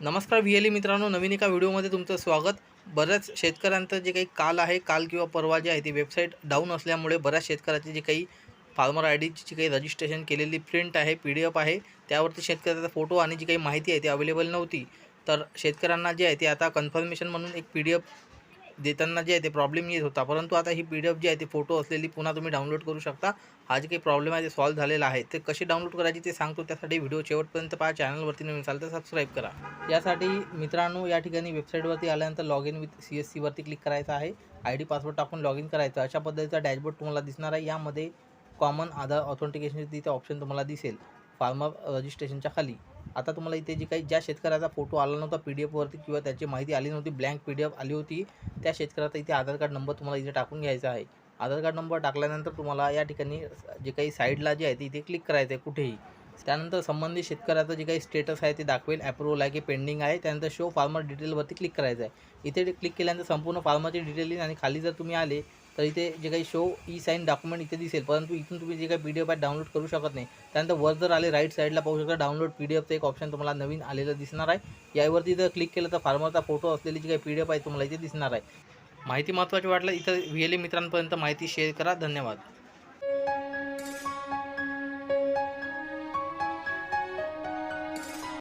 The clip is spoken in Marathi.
नमस्कार व्ही एल मित्रांनो नवीन एका व्हिडिओमध्ये तुमचं स्वागत. बऱ्याच शेतकऱ्यांचं जे काही काल आहे काल किंवा परवा जे आहे ती वेबसाईट डाऊन असल्यामुळे बऱ्याच शेतकऱ्याची जे काही फार्मर आय डीची जी काही रजिस्ट्रेशन केलेली प्रिंट आहे पी डी एफ आहे त्यावरती शेतकऱ्याचा फोटो आणि जी काही माहिती आहे ती अवेलेबल नव्हती. तर शेतकऱ्यांना जे आहे ते आता कन्फर्मेशन म्हणून एक पी डी एफ देताना जे आहे ते प्रॉब्लेम येत होता. परंतु आता ही पी डी एफ जी आहे ती फोटो असलेली पुन्हा तुम्ही डाउनलोड करू शकता. हा जे काही प्रॉब्लेम आहे ते सॉल्व्ह झालेला आहे. ते कशी डाउनलोड करायची ते सांगतो. त्यासाठी व्हिडिओ शेवटपर्यंत पहा. चॅनलवरती नवीन असाल तर सबस्क्राईब करा. यासाठी मित्रांनो या ठिकाणी वेबसाईटवरती आल्यानंतर log in with C S सीवरती click करायचं आहे. आय डी पासवर्ड टाकून लॉग इन करायचं. अशा पद्धतीचा डॅशबोर्ड तुम्हाला दिसणार आहे. यामध्ये कॉमन आधार ऑथेंटिकेशनचे तिथे ऑप्शन तुम्हाला दिसेल. फार्मर रजिस्ट्रेशनच्या खाली. आता तुम्हाला इथे जी काही ज्या शेतकऱ्याचा फोटो आला नव्हता पी डी एफवरती किंवा त्याची माहिती आली नव्हती ब्लँक पी डी एफ आली होती त्या शेतकऱ्याचा इथे आधार कार्ड नंबर तुम्हाला इथे टाकून घ्यायचा आहे. आधार कार्ड नंबर टाकल्यानंतर तुम्हाला या ठिकाणी जे काही साईडला जे आहे ते इथे क्लिक करायचं आहे कुठेही. त्यानंतर संबंधित शेतकऱ्याचं जे काही स्टेटस आहे ते दाखवेल अप्रुव्हल आहे की पेंडिंग आहे. त्यानंतर शो फार्मर डिटेलवरती क्लिक करायचं आहे. इथे क्लिक केल्यानंतर संपूर्ण फार्मरची डिटेल येईल आणि खाली जर तुम्ही आले तर इथे जे काही शो ई साईन डॉक्युमेंट इथे दिसेल. परंतु इथून तुम्ही जे काही पी डी एफ आहे डाउनलोड करू शकत नाही. त्यानंतर वर जर आले राईट साईडला पाहू शकता डाउनलोड पी डी एफचं एक ऑप्शन तुम्हाला नवीन आलेलं दिसणार आहे. यावरती जर क्लिक केलं तर फार्मरचा फोटो असलेली जी काही पी डी एफ आहे तुम्हाला इथे दिसणार आहे. माहिती महत्त्वाची वाटलं इथं व्ही एल मित्रांपर्यंत माहिती शेअर करा. धन्यवाद.